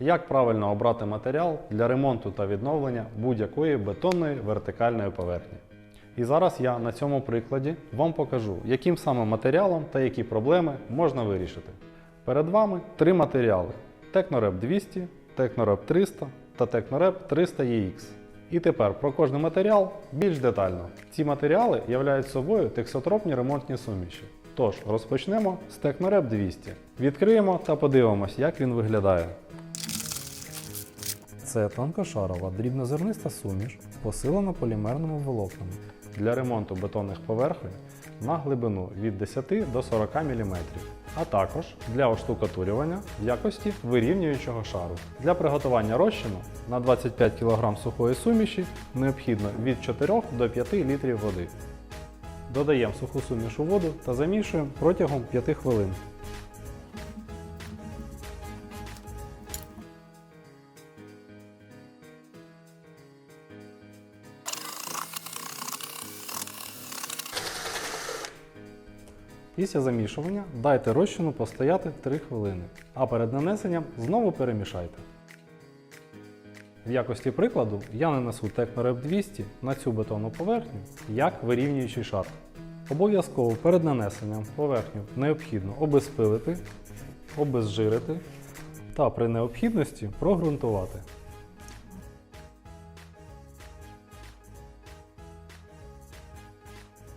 як правильно обрати матеріал для ремонту та відновлення будь-якої бетонної вертикальної поверхні. І зараз я на цьому прикладі вам покажу, яким саме матеріалом та які проблеми можна вирішити. Перед вами три матеріали: Technorep 200, Technorep 300 та Technorep 300 EX. І тепер про кожний матеріал більш детально. Ці матеріали являють собою тексотропні ремонтні суміші. Тож розпочнемо з Technorep 200. Відкриємо та подивимось, як він виглядає. Це тонкошарова дрібнозерниста суміш, посилена полімерними волокнами для ремонту бетонних поверхонь на глибину від 10 до 40 мм, а також для оштукатурювання в якості вирівнюючого шару. Для приготування розчину на 25 кг сухої суміші необхідно від 4 до 5 літрів води. Додаємо суху суміш у воду та замішуємо протягом 5 хвилин. Після замішування дайте розчину постояти 3 хвилини, а перед нанесенням знову перемішайте. В якості прикладу я нанесу Technorep 200 на цю бетонну поверхню як вирівнюючий шар. Обов'язково перед нанесенням поверхню необхідно обезпилити, обезжирити та при необхідності прогрунтувати.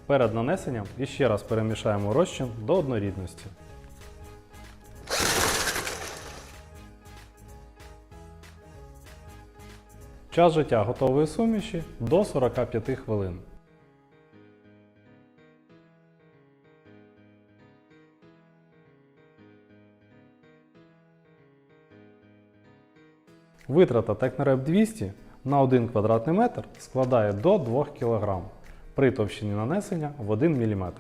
Перед нанесенням іще раз перемішаємо розчин до однорідності. Час життя готової суміші до 45 хвилин. Витрата Technorep 200 на 1 квадратний метр складає до 2 кг при товщині нанесення в 1 мм.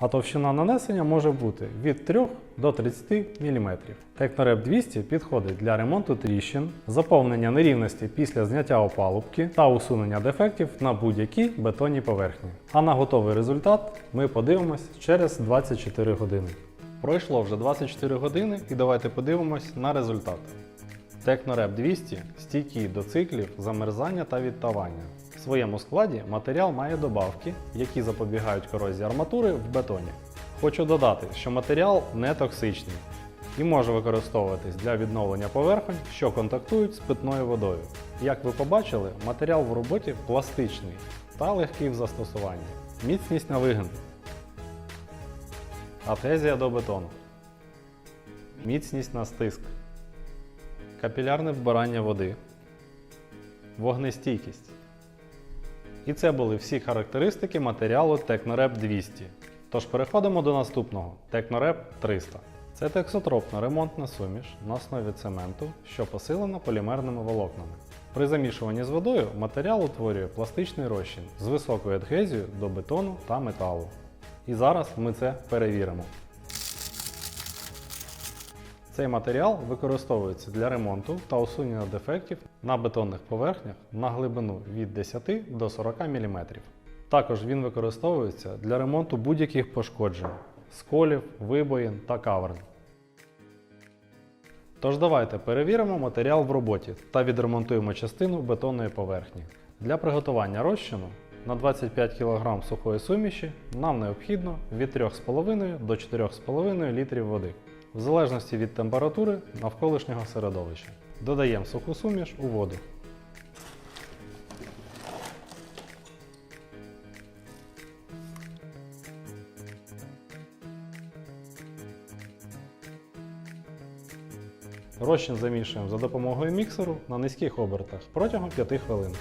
А товщина нанесення може бути від 3 до 30 мм. Technorep 200 підходить для ремонту тріщин, заповнення нерівності після зняття опалубки та усунення дефектів на будь-якій бетонній поверхні. А на готовий результат ми подивимось через 24 години. Пройшло вже 24 години і давайте подивимось на результат. Technorep 200 стійкий до циклів замерзання та відтавання. Своєму складі матеріал має добавки, які запобігають корозії арматури в бетоні. Хочу додати, що матеріал не токсичний і може використовуватись для відновлення поверхонь, що контактують з питною водою. Як ви побачили, матеріал в роботі пластичний та легкий в застосуванні. Міцність на вигин. Адгезія до бетону. Міцність на стиск. Капілярне вбирання води. Вогнестійкість. І це були всі характеристики матеріалу Technorep 200. Тож переходимо до наступного Technorep 300. Це тексотропна ремонтна суміш на основі цементу, що посилена полімерними волокнами. При замішуванні з водою матеріал утворює пластичний розчин з високою адгезією до бетону та металу. І зараз ми це перевіримо. Цей матеріал використовується для ремонту та усунення дефектів на бетонних поверхнях на глибину від 10 до 40 мм. Також він використовується для ремонту будь-яких пошкоджень, сколів, вибоїн та каверн. Тож давайте перевіримо матеріал в роботі та відремонтуємо частину бетонної поверхні. Для приготування розчину на 25 кг сухої суміші нам необхідно від 3,5 до 4,5 літрів води в залежності від температури навколишнього середовища. Додаємо суху суміш у воду. Розчин замішуємо за допомогою міксеру на низьких обертах протягом 5 хвилин.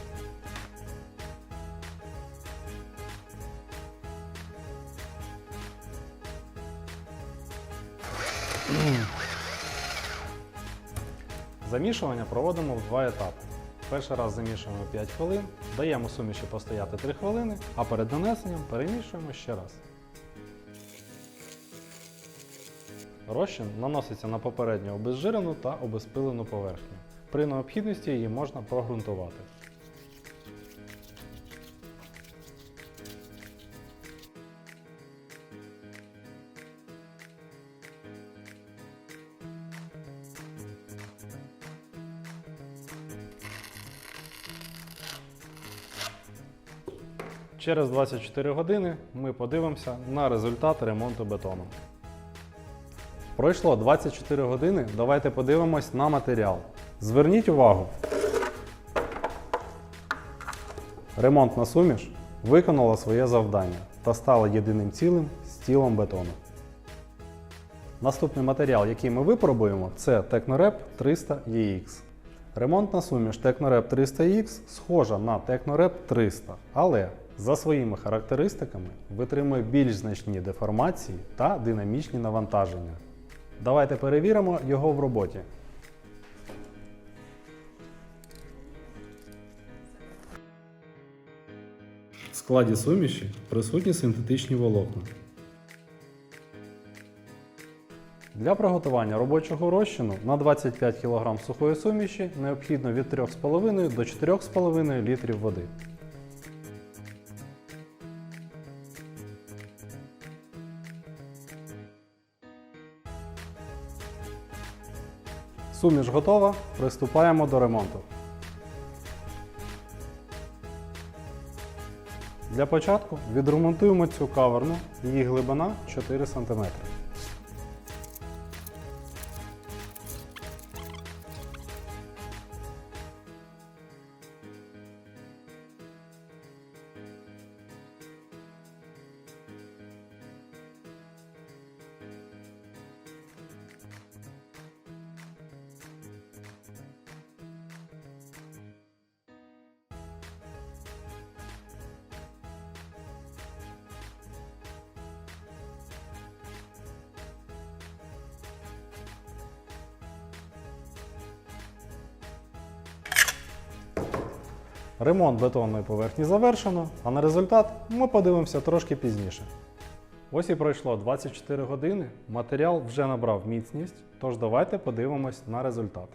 Замішування проводимо в два етапи. Перший раз замішуємо 5 хвилин, даємо суміші постояти 3 хвилини, а перед нанесенням перемішуємо ще раз. Розчин наноситься на попередньо обезжирену та обезпилену поверхню. При необхідності її можна прогрунтувати. Через 24 години ми подивимося на результат ремонту бетону. Пройшло 24 години. Давайте подивимось на матеріал. Зверніть увагу. Ремонтна суміш виконала своє завдання та стала єдиним цілим з тілом бетону. Наступний матеріал, який ми випробуємо, це Technorep 300 EX. Ремонтна суміш Technorep 300X схожа на Technorep 300, але за своїми характеристиками витримує більш значні деформації та динамічні навантаження. Давайте перевіримо його в роботі. В складі суміші присутні синтетичні волокна. Для приготування робочого розчину на 25 кг сухої суміші необхідно від 3,5 до 4,5 літрів води. Суміш готова. Приступаємо до ремонту. Для початку відремонтуємо цю каверну, її глибина 4 см. Ремонт бетонної поверхні завершено, а на результат ми подивимося трошки пізніше. Ось і пройшло 24 години, матеріал вже набрав міцність, тож давайте подивимось на результат.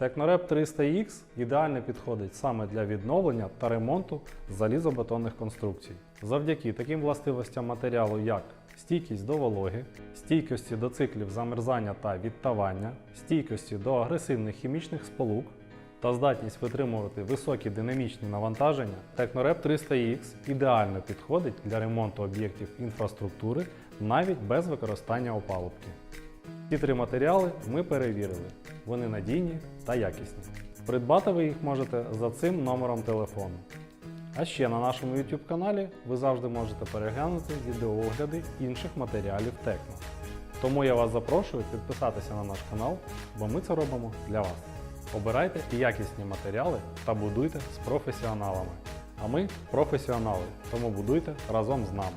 Technorep 300X ідеально підходить саме для відновлення та ремонту залізобетонних конструкцій. Завдяки таким властивостям матеріалу, як стійкість до вологи, стійкості до циклів замерзання та відтавання, стійкості до агресивних хімічних сполук, та здатність витримувати високі динамічні навантаження, Technorep 300X ідеально підходить для ремонту об'єктів інфраструктури навіть без використання опалубки. Ці три матеріали ми перевірили. Вони надійні та якісні. Придбати ви їх можете за цим номером телефону. А ще на нашому YouTube каналі ви завжди можете переглянути відеоогляди інших матеріалів Текно. Тому я вас запрошую підписатися на наш канал, бо ми це робимо для вас. Обирайте якісні матеріали та будуйте з професіоналами. А ми професіонали, тому будуйте разом з нами.